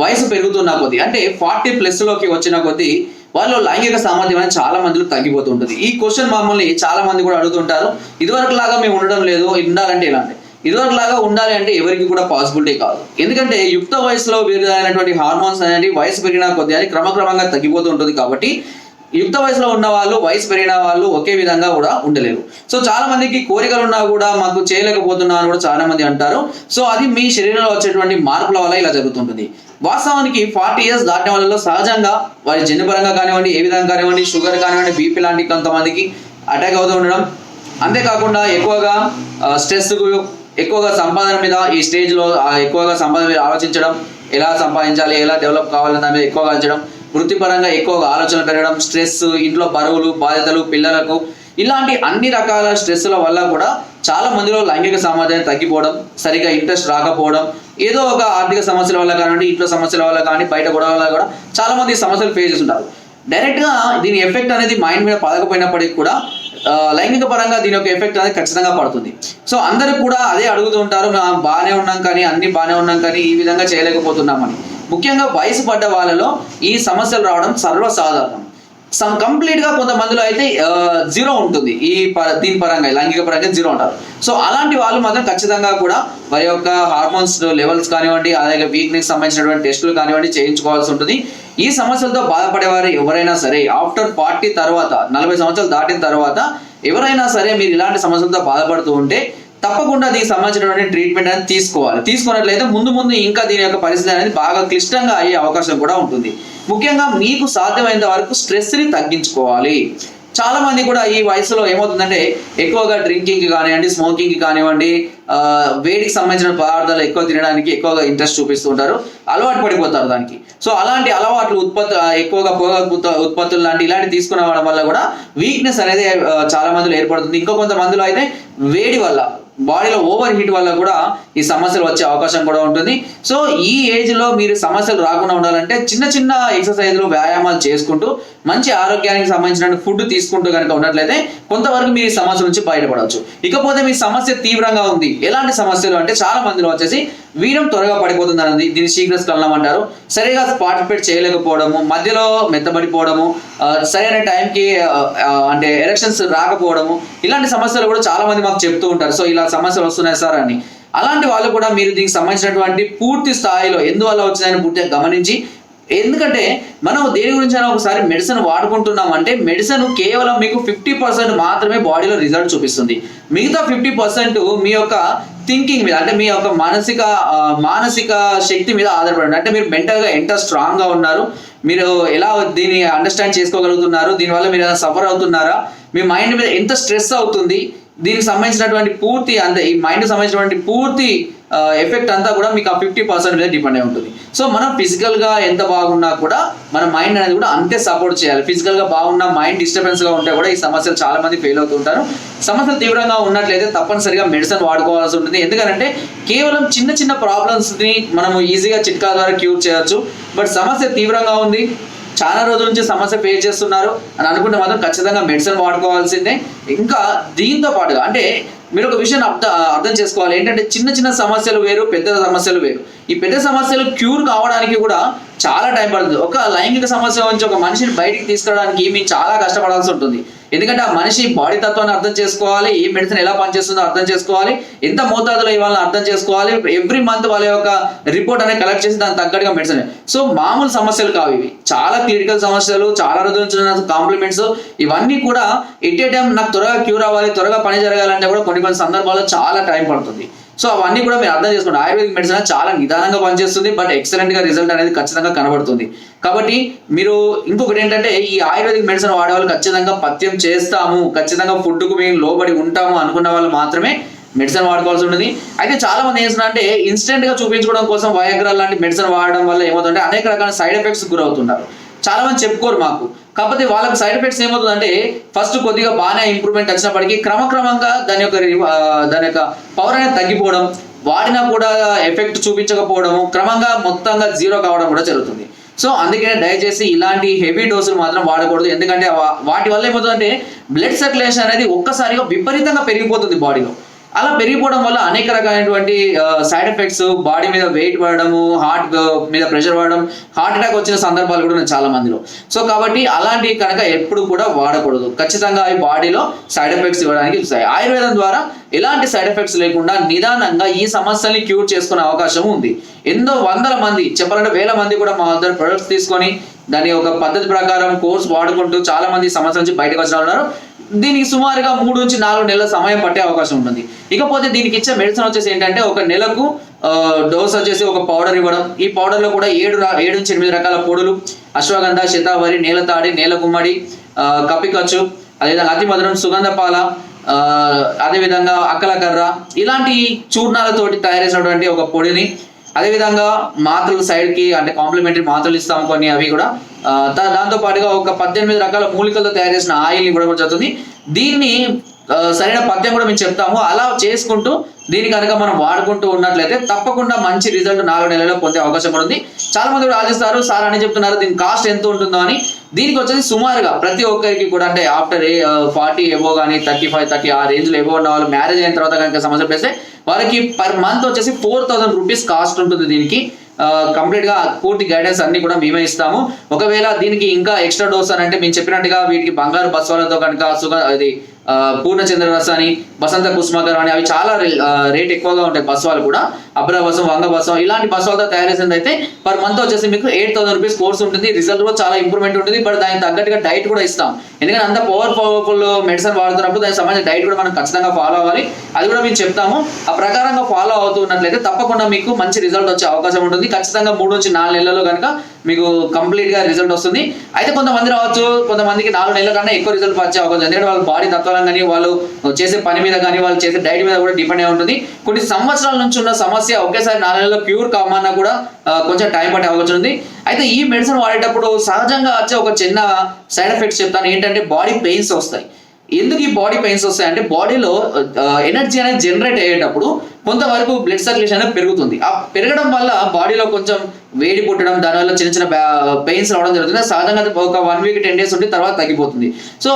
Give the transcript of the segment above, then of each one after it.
వయసు పెరుగుతున్న కొద్దీ అంటే ఫార్టీ లోకి వచ్చిన కొద్దీ వాళ్ళు లైంగిక సామర్థ్యం అనేది చాలా మందిలో తగ్గిపోతుంటుంది. ఈ క్వశ్చన్ మమ్మల్ని చాలా మంది కూడా అడుగుతుంటారు ఇదివరకు లాగా మేము ఉండడం లేదు ఉండాలంటే ఇలాంటి ఇదివరకు లాగా ఉండాలి అంటే ఎవరికి కూడా పాసిబిలిటీ కాదు. ఎందుకంటే యుక్త వయసులో విడుదలైనటువంటి హార్మోన్స్ అనేది వయసు పెరిగిన కొద్ది అది క్రమక్రమంగా తగ్గిపోతూ ఉంటుంది కాబట్టి యుక్త వయసులో ఉన్న వాళ్ళు వయసు పెరిగిన వాళ్ళు ఒకే విధంగా కూడా ఉండలేరు. సో చాలా మందికి కోరికలు ఉన్నా కూడా మాకు చేయలేకపోతున్నా అని కూడా చాలా మంది అంటారు. సో అది మీ శరీరంలో వచ్చేటువంటి మార్పుల వల్ల ఇలా జరుగుతుంటుంది. వాస్తవానికి ఫార్టీ ఇయర్స్ దాటిన వాళ్ళలో సహజంగా వారి జన్యుపరంగా కానివ్వండి ఏ విధంగా కానివ్వండి షుగర్ కానివ్వండి బీపీ లాంటి కొంతమందికి అటాక్ అవుతూ ఉండడం. అంతేకాకుండా ఎక్కువగా స్ట్రెస్ ఎక్కువగా సంపాదన మీద ఈ స్టేజ్లో ఎక్కువగా సంపాదన మీద ఆలోచించడం. ఎలా సంపాదించాలి ఎలా డెవలప్ కావాలని దాని మీద ఎక్కువగా ఆలోచించడం. వృత్తిపరంగా ఎక్కువగా ఆలోచన పెరగడం స్ట్రెస్ ఇంట్లో బరువులు బాధ్యతలు పిల్లలకు ఇలాంటి అన్ని రకాల స్ట్రెస్ల వల్ల కూడా చాలా మందిలో లైంగిక సామర్థ్యం తగ్గిపోవడం సరిగా ఇంట్రెస్ట్ రాకపోవడం ఏదో ఒక ఆర్థిక సమస్యల వల్ల కానివ్వండి ఇంట్లో సమస్యల వల్ల కానీ బయట గొడవ వల్ల కూడా చాలా మంది సమస్యలు ఫేస్ చేస్తుంటారు. డైరెక్ట్గా దీని ఎఫెక్ట్ అనేది మైండ్ మీద పడకపోయినప్పటికీ కూడా లైంగిక పరంగా దీని యొక్క ఎఫెక్ట్ అనేది ఖచ్చితంగా పడుతుంది. సో అందరూ కూడా అదే అడుగుతూ ఉంటారు బాగానే ఉన్నాం కానీ అన్ని బాగానే ఉన్నాం కానీ ఈ విధంగా చేయలేకపోతున్నామని. ముఖ్యంగా వయసు పడ్డ వాళ్ళలో ఈ సమస్యలు రావడం సర్వసాధారణం. సమ్ కంప్లీట్గా కొంతమందిలో అయితే జీరో ఉంటుంది. ఈ ప- దీని పరంగా లైంగిక పరంగా జీరో ఉంటారు సో అలాంటి వాళ్ళు మాత్రం ఖచ్చితంగా కూడా వారి యొక్క హార్మోన్స్ లెవెల్స్ కానివ్వండి అలాగే వీక్నెస్ సంబంధించినటువంటి టెస్టులు కానివ్వండి చేయించుకోవాల్సి ఉంటుంది. ఈ సమస్యలతో బాధపడేవారు ఎవరైనా సరే ఆఫ్టర్ ఫార్టీ తర్వాత నలభై సంవత్సరాలు దాటిన తర్వాత ఎవరైనా సరే మీరు ఇలాంటి సమస్యలతో బాధపడుతూ ఉంటే తప్పకుండా దీనికి సంబంధించినటువంటి ట్రీట్మెంట్ అనేది తీసుకోవాలి. తీసుకున్నట్లయితే ముందు ముందు ఇంకా దీని యొక్క పరిస్థితి అనేది బాగా క్లిష్టంగా అయ్యే అవకాశం కూడా ఉంటుంది. ముఖ్యంగా మీకు సాధ్యమైనంత వరకు స్ట్రెస్ని తగ్గించుకోవాలి. చాలా మంది కూడా ఈ వయసులో ఏమవుతుందంటే ఎక్కువగా డ్రింకింగ్ కానివ్వండి స్మోకింగ్ కానివ్వండి ఆ, వేడికి సంబంధించిన పదార్థాలు ఎక్కువ తినడానికి ఎక్కువగా ఇంట్రెస్ట్ చూపిస్తూ ఉంటారు. అలవాటు పడిపోతారు దానికి. సో అలాంటి అలవాట్లు ఉత్పత్తి ఎక్కువగా పొగాకు ఉత్పత్తులు లాంటి ఇలాంటి తీసుకునే వల్ల కూడా వీక్నెస్ అనేది చాలా మందిలో ఏర్పడుతుంది. ఇంకో కొంతమందిలో అయితే వేడి వల్ల బాడీలో ఓవర్ హీట్ వల్ల కూడా ఈ సమస్యలు వచ్చే అవకాశం కూడా ఉంటుంది. సో ఈ ఏజ్లో మీరు సమస్యలు రాకుండా ఉండాలంటే చిన్న చిన్న ఎక్సర్సైజ్లు వ్యాయామాలు చేసుకుంటూ మంచి ఆరోగ్యానికి సంబంధించిన ఫుడ్ తీసుకుంటూ కనుక ఉన్నట్లయితే కొంతవరకు మీరు ఈ సమస్య నుంచి బయటపడవచ్చు. ఇకపోతే మీ సమస్య తీవ్రంగా ఉంది. ఎలాంటి సమస్యలు అంటే చాలా మందిలో వచ్చేసి వీరం త్వరగా పడిపోతుంది అనేది దీన్ని శీఘ్ర స్ఖలనం అంటారు. సరిగా పార్టిసిపేట్ చేయలేకపోవడము మధ్యలో మెత్తబడిపోవడము సరైన టైంకి అంటే ఎలక్షన్స్ రాకపోవడము ఇలాంటి సమస్యలు కూడా చాలా మంది మాకు చెప్తూ ఉంటారు. సో ఇలా సమస్యలు వస్తున్నాయి సార్ అని. అలాంటి వాళ్ళు కూడా మీరు దీనికి సంబంధించినటువంటి పూర్తి స్థాయిలో ఎందువల్ల వచ్చిందని పూర్తిగా గమనించి ఎందుకంటే మనం దేని గురించి అయినా ఒకసారి మెడిసిన్ వాడుకుంటున్నాం అంటే మెడిసిన్ కేవలం మీకు ఫిఫ్టీ పర్సెంట్ మాత్రమే బాడీలో రిజల్ట్ చూపిస్తుంది. మిగతా ఫిఫ్టీ పర్సెంట్ మీ యొక్క థింకింగ్ మీద అంటే మీ యొక్క మానసిక మానసిక శక్తి మీద ఆధారపడి అంటే మీరు మెంటల్గా ఎంత స్ట్రాంగ్గా ఉన్నారు మీరు ఎలా దీన్ని అండర్స్టాండ్ చేసుకోగలుగుతున్నారు దీనివల్ల మీరు ఏదైనా సఫర్ అవుతున్నారా మీ మైండ్ మీద ఎంత స్ట్రెస్ అవుతుంది దీనికి సంబంధించినటువంటి పూర్తి అంత ఈ మైండ్ సంబంధించినటువంటి పూర్తి ఎఫెక్ట్ అంతా కూడా మీకు ఆ ఫిఫ్టీ పర్సెంట్ మీద డిపెండ్ అయి ఉంటుంది. సో మనం ఫిజికల్గా ఎంత బాగున్నా కూడా మన మైండ్ అనేది కూడా అంతే సపోర్ట్ చేయాలి. ఫిజికల్గా బాగున్నా బాగున్న మైండ్ డిస్టర్బెన్స్గా ఉంటే కూడా ఈ సమస్యలు చాలా మంది ఫెయిల్ అవుతుంటారు సమస్యలు తీవ్రంగా ఉన్నట్లయితే తప్పనిసరిగా మెడిసిన్ వాడుకోవాల్సి ఉంటుంది. ఎందుకంటే కేవలం చిన్న చిన్న ప్రాబ్లమ్స్ని మనము ఈజీగా చిట్కా ద్వారా క్యూర్ చేయొచ్చు. బట్ సమస్య తీవ్రంగా ఉంది. చాలా రోజుల నుంచి సమస్య ఫేస్ చేస్తున్నారు అని అనుకుంటే మాత్రం ఖచ్చితంగా మెడిసిన్ వాడుకోవాల్సిందే. ఇంకా దీంతో పాటుగా అంటే మీరు ఒక విషయం అర్థం అర్థం చేసుకోవాలి. ఏంటంటే చిన్న చిన్న సమస్యలు వేరు పెద్ద సమస్యలు వేరు. ఈ పెద్ద సమస్యలు క్యూర్ కావడానికి కూడా చాలా టైం పడుతుంది. ఒక లైంగిక సమస్య నుంచి ఒక మనిషిని బయటికి తీసుకురావడానికి మేము చాలా కష్టపడాల్సి ఉంటుంది. ఎందుకంటే ఆ మనిషి బాడీ తత్వాన్ని అర్థం చేసుకోవాలి ఏ మెడిసిన్ ఎలా పనిచేస్తుందో అర్థం చేసుకోవాలి ఎంత మోతాదులో ఇవ్వాలని అర్థం చేసుకోవాలి ఎవ్రీ మంత్ వాళ్ళ యొక్క రిపోర్ట్ అనేది కలెక్ట్ చేసి దానికి తగ్గట్టుగా మెడిసిన్ సో మామూలు సమస్యలు కావు ఇవి. చాలా క్లినికల్ సమస్యలు చాలా రోజుల నుంచి కాంప్లిమెంట్స్ ఇవన్నీ కూడా ఎట్ ఏ టైం నాకు త్వరగా క్యూర్ అవ్వాలి త్వరగా పని జరగాలంటే కూడా కొన్ని కొన్ని సందర్భాల్లో చాలా టైం పడుతుంది. సో అవన్నీ కూడా మీరు అర్థం చేసుకోండి. ఆయుర్వేదిక్ మెడిసిన్ చాలా నిదానంగా పనిచేస్తుంది బట్ ఎక్సలెంట్గా రిజల్ట్ అనేది ఖచ్చితంగా కనబడుతుంది. కాబట్టి మీరు ఇంకొకటి ఏంటంటే ఈ ఆయుర్వేదిక్ మెడిసిన్ వాడే వాళ్ళు ఖచ్చితంగా పథ్యం చేస్తాము ఖచ్చితంగా ఫుడ్కు మేము లోబడి ఉంటాము అనుకున్న వాళ్ళు మాత్రమే మెడిసిన్ వాడుకోవాల్సి ఉంటుంది. అయితే చాలా మంది ఏం చేస్తున్నారు ఇన్స్టెంట్గా చూపించుకోవడం కోసం వయాగ్రా లాంటి మెడిసిన్ వాడడం వల్ల ఏమవుతుందంటే అనేక రకాల సైడ్ ఎఫెక్ట్స్ గురవుతుంటారు. చాలా మంది చెప్పుకోరు మాకు. కాకపోతే వాళ్ళకి సైడ్ ఎఫెక్ట్స్ ఏమవుతుందంటే ఫస్ట్ కొద్దిగా బాగానే ఇంప్రూవ్మెంట్ వచ్చినప్పటికీ క్రమక్రమంగా దాని యొక్క రి- దాని యొక్క పవర్ అనేది తగ్గిపోవడం వాడినా కూడా ఎఫెక్ట్ చూపించకపోవడము క్రమంగా మొత్తంగా జీరో కావడం కూడా జరుగుతుంది. సో అందుకనే దయచేసి ఇలాంటి హెవీ డోసులు మాత్రం వాడకూడదు. ఎందుకంటే వాటి వల్ల ఏమవుతుందంటే బ్లడ్ సర్క్యులేషన్ అనేది ఒక్కసారిగా విపరీతంగా పెరిగిపోతుంది బాడీలో అలా పెరిగిపోవడం వల్ల అనేక రకాలైనటువంటి సైడ్ ఎఫెక్ట్స్ బాడీ మీద వెయిట్ పడడము హార్ట్ మీద ప్రెషర్ పడడం హార్ట్ అటాక్ వచ్చిన సందర్భాలు కూడా ఉన్నాయి చాలా మందిలో. సో కాబట్టి అలాంటివి కనుక ఎప్పుడు కూడా వాడకూడదు. ఖచ్చితంగా అవి బాడీలో సైడ్ ఎఫెక్ట్స్ ఇవ్వడానికి చూస్తాయి ఆయుర్వేదం ద్వారా ఎలాంటి సైడ్ ఎఫెక్ట్స్ లేకుండా నిదానంగా ఈ సమస్యల్ని క్యూర్ చేసుకునే అవకాశం ఉంది. ఎన్నో వందల మంది చెప్పాలంటే వేల మంది కూడా మా దగ్గర ప్రొడక్ట్స్ తీసుకొని దాని ఒక పద్ధతి ప్రకారం కోర్స్ వాడుకుంటూ చాలా మంది సమస్య నుంచి బయటకు వచ్చిన వాళ్ళు ఉన్నారు. దీనికి సుమారుగా మూడు నుంచి నాలుగు నెలల సమయం పట్టే అవకాశం ఉంటుంది. ఇకపోతే దీనికి ఇచ్చే మెడిసిన్ వచ్చేసి ఏంటంటే ఒక నెలకు డోస్ వచ్చేసి ఒక పౌడర్ ఇవ్వడం. ఈ పౌడర్లో కూడా ఏడు ఏడు నుంచి ఎనిమిది రకాల పొడులు. అశ్వగంధ శతావరి నేలతాడి నేల గుమ్మడి ఆ, అదేవిధంగా అతి మధురం సుగంధ పాల అదేవిధంగా అక్కలకర్ర. ఇలాంటి చూర్ణాలతోటి తయారు చేసినటువంటి ఒక పొడిని అదేవిధంగా మాత్రలు సైడ్కి అంటే కాంప్లిమెంటరీ మాత్రలు ఇస్తాము కొన్ని అవి కూడా. దాంతో పాటుగా ఒక పద్దెనిమిది రకాల మూలికలతో తయారు చేసిన ఆయిల్ ఇవ్వడం కూడా జరుగుతుంది. దీన్ని సరైన పద్యం కూడా మేము చెప్తాము. అలా చేసుకుంటూ దీని కనుక మనం వాడుకుంటూ ఉన్నట్లయితే తప్పకుండా మంచి రిజల్ట్ నాలుగు నెలల్లో పొందే అవకాశం కూడా ఉంది. చాలా మంది కూడా ఆలోచిస్తారు సార్ అని చెప్తున్నారు దీని కాస్ట్ ఎంత ఉంటుందో అని. దీనికి వచ్చేసి సుమారుగా ప్రతి ఒక్కరికి కూడా అంటే ఆఫ్టర్ ఏ ఫార్టీ ఏవో కానీ థర్టీ ఫైవ్ థర్టీ ఆ రేంజ్లో ఎబో ఉన్న వాళ్ళు మ్యారేజ్ అయిన తర్వాత కనుక సమస్య పెడితే వారికి పర్ మంత్ వచ్చేసి ఫోర్ థౌసండ్ రూపీస్ కాస్ట్ ఉంటుంది దీనికి. కంప్లీట్గా పూర్తి గైడెన్స్ అన్ని కూడా మేమే ఇస్తాము. ఒకవేళ దీనికి ఇంకా ఎక్స్ట్రా డోస్ అని అంటే మేము చెప్పినట్టుగా వీటికి బంగారు బస్వాలతో కనుక సుగ అది ఆ, అని బసంత కుస్మకర్ అని అవి చాలా రేట్ ఎక్కువగా ఉంటాయి బస్వాలు కూడా. అబ్రా బసం వంగ బసం ఇలాంటి బస్వాలతో తయారు చేసింది అయితే పర్ మంత్ వచ్చేసి మీకు ఎయిట్ థౌసండ్ రూపీస్ కోర్స్ ఉంటుంది. రిజల్ట్ కూడా చాలా ఇంప్రూవ్మెంట్ ఉంటుంది. బట్ దానికి తగ్గట్టుగా డైట్ కూడా ఇస్తాం. ఎందుకంటే అంత పవర్ పవర్ఫుల్ మెడిసిన్ వాడుతున్నప్పుడు దానికి సంబంధించిన డైట్ కూడా మనం ఖచ్చితంగా ఫాలో అవ్వాలి. అది కూడా మేము చెప్తాము. ఆ ప్రకారంగా ఫాలో అవుతున్నట్లయితే తప్పకుండా మీకు మంచి రిజల్ట్ వచ్చే అవకాశం ఉంటుంది. ఖచ్చితంగా మూడు నుంచి నాలుగు నెలల్లో కనుక మీకు కంప్లీట్గా రిజల్ట్ వస్తుంది. అయితే కొంతమంది రావచ్చు. కొంతమందికి నాలుగు నెలల కన్నా ఎక్కువ రిజల్ట్ వచ్చే అవకాశం ఎందుకంటే వాళ్ళ బాడీ కాలం కానీ వాళ్ళు చేసే పని మీద కానీ వాళ్ళు చేసే డైట్ మీద కూడా డిపెండ్ అయి ఉంటుంది. కొన్ని సంవత్సరాల నుంచి ఉన్న సమస్య ఒకేసారి నాలుగు నెలల్లో ప్యూర్ కామన్నా కూడా కొంచెం టైం పట్టే అవకాశం ఉంది. అయితే ఈ మెడిసిన్ వాడేటప్పుడు సహజంగా వచ్చే ఒక చిన్న సైడ్ ఎఫెక్ట్స్ చెప్తాను. ఏంటంటే బాడీ పెయిన్స్ వస్తాయి. ఎందుకు ఈ బాడీ పెయిన్స్ వస్తాయి అంటే బాడీలో ఎనర్జీ అనేది జనరేట్ అయ్యేటప్పుడు కొంతవరకు బ్లడ్ సర్క్యులేషన్ అనేది పెరుగుతుంది. ఆ పెరగడం వల్ల బాడీలో కొంచెం వేడి పుట్టడం దానివల్ల చిన్న చిన్న పెయిన్స్ రావడం జరుగుతుంది. సాధారణంగా ఒక వన్ వీక్ టెన్ డేస్ ఉంటే తర్వాత తగ్గిపోతుంది. సో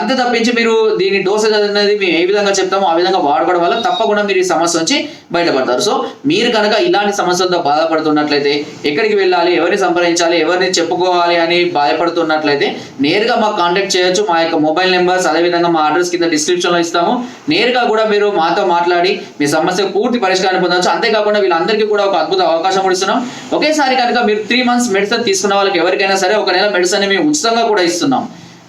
అంతే తప్పించి మీరు దీని డోసేజ్ అనేది మేము ఏ విధంగా చెప్తామో ఆ విధంగా వాడుకోవడం వల్ల తప్పకుండా మీరు ఈ సమస్య నుంచి బయటపడతారు. సో మీరు కనుక ఇలాంటి సమస్యలతో బాధపడుతున్నట్లయితే ఎక్కడికి వెళ్ళాలి ఎవరిని సంప్రదించాలి ఎవరిని చెప్పుకోవాలి అని బాధపడుతున్నట్లయితే నేరుగా మాకు కాంటాక్ట్ చేయొచ్చు. మా యొక్క మొబైల్ నెంబర్స్ అదేవిధంగా మా అడ్రస్ కింద డిస్క్రిప్షన్లో ఇస్తాము. నేరుగా కూడా మీరు మాతో మాట్లాడి మీ సమస్య పూర్తి పరిష్కారం పొందవచ్చు అంతేకాకుండా వీళ్ళందరికీ కూడా ఒక అద్భుత అవకాశం కూడా ఇస్తున్నాం. ఒకేసారి కనుక మీరు త్రీ మంత్స్ మెడిసిన్ తీసుకున్న వాళ్ళకి ఎవరికైనా సరే ఒక నెల మెడిసిన్ మేము ఉచితంగా కూడా ఇస్తున్నాం.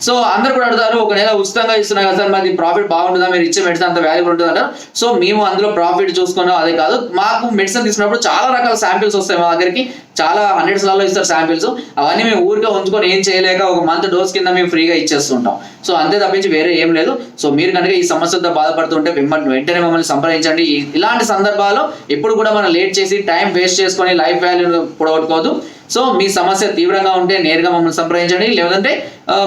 సో అందరు కూడా అడుగుతారు ఒక నెల ఉచితంగా ఇస్తున్నారు కదా సార్ మాది ప్రాఫిట్ బాగుంటుందా? మీరు ఇచ్చే మెడిసిన్ అంత వాల్యూబుల్ ఉంటుంది అంటారు సో మేము అందులో ప్రాఫిట్ చూసుకున్నాం అదే కాదు మాకు మెడిసిన్ తీసుకున్నప్పుడు చాలా రకాల శాంపిల్స్ వస్తాయి మా దగ్గరికి. చాలా హండ్రెడ్స్లలో ఇస్తారు శాంపిల్స్ అవన్నీ మేము ఊరికే ఉంచుకొని ఏం చేయలేక ఒక మంత్ డోస్ కింద మేము ఫ్రీగా ఇచ్చేస్తుంటాం. సో అంతే తప్పించి వేరే ఏం లేదు. సో మీరు కనుక ఈ సమస్యతో బాధపడుతుంటే మిమ్మల్ని వెంటనే మమ్మల్ని సంప్రదించండి. ఇలాంటి సందర్భాల్లో ఎప్పుడు కూడా మనం లేట్ చేసి టైం వేస్ట్ చేసుకొని లైఫ్ వాల్యూ పొడగొట్టుకోవద్దు సో మీ సమస్య తీవ్రంగా ఉంటే నేరుగా మమ్మల్ని సంప్రదించండి. లేదంటే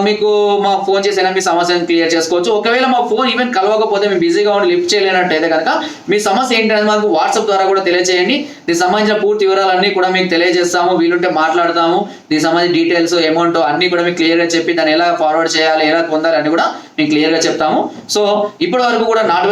మీకు మా ఫోన్ చేసైనా మీ సమస్యను క్లియర్ చేసుకోవచ్చు. ఒకవేళ మా ఫోన్ ఈవెన్ కలవకపోతే మేము బిజీగా ఉండి లిఫ్ట్ చేయలేనట్టయితే కనుక మీ సమస్య ఏంటనేది మాకు వాట్సాప్ ద్వారా కూడా తెలియజేయండి దీనికి సంబంధించిన పూర్తి వివరాలన్నీ కూడా మీకు తెలియజేస్తాము. వీలుంటే మాట్లాడతాము. దీనికి సంబంధించిన డీటెయిల్స్ అమౌంట్ అన్ని కూడా మీకు క్లియర్గా చెప్పి దాన్ని ఎలా ఫార్వర్డ్ చేయాలి ఎలా పొందాలి అని కూడా మేము క్లియర్గా చెప్తాము. సో ఇప్పటి వరకు కూడా నాటు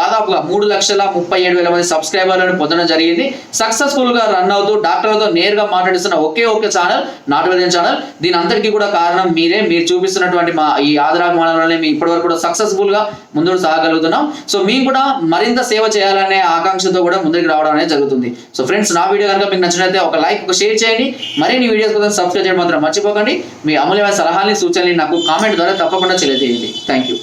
దాదాపుగా మూడు లక్షల ముప్పై ఏడు వేల మంది సబ్స్క్రైబర్లను పొందడం జరిగింది. సక్సెస్ఫుల్గా రన్ అవుతూ డాక్టర్లతో నేరుగా మాట్లాడిస్తున్న ఒకే ఒకే ఛానల్ నాటు ఛానల్ దీని అంతటికీ కూడా కారణం మీరే. మీరు చూపిస్తున్నటువంటి మా ఈ ఆదరాభిమానాలనే మేము ఇప్పటి వరకు కూడా సక్సెస్ఫుల్గా ముందుకు సాగలుగుతున్నాం. సో మేము కూడా మరింత సేవ చేయాలనే ఆకాంక్షతో కూడా ముందుకు రావడం అనేది జరుగుతుంది. సో ఫ్రెండ్స్ నా వీడియో కనుక మీకు నచ్చినట్లయితే ఒక లైక్ ఒక షేర్ చేయండి. మరిన్ని వీడియోస్ కోసం సబ్స్క్రైబ్ చేయడం మాత్రం మర్చిపోకండి. మీ అమూల్యమైన సలహాలని సూచనలు నాకు కామెంట్ ద్వారా తప్పకుండా తెలియజేయండి. Thank you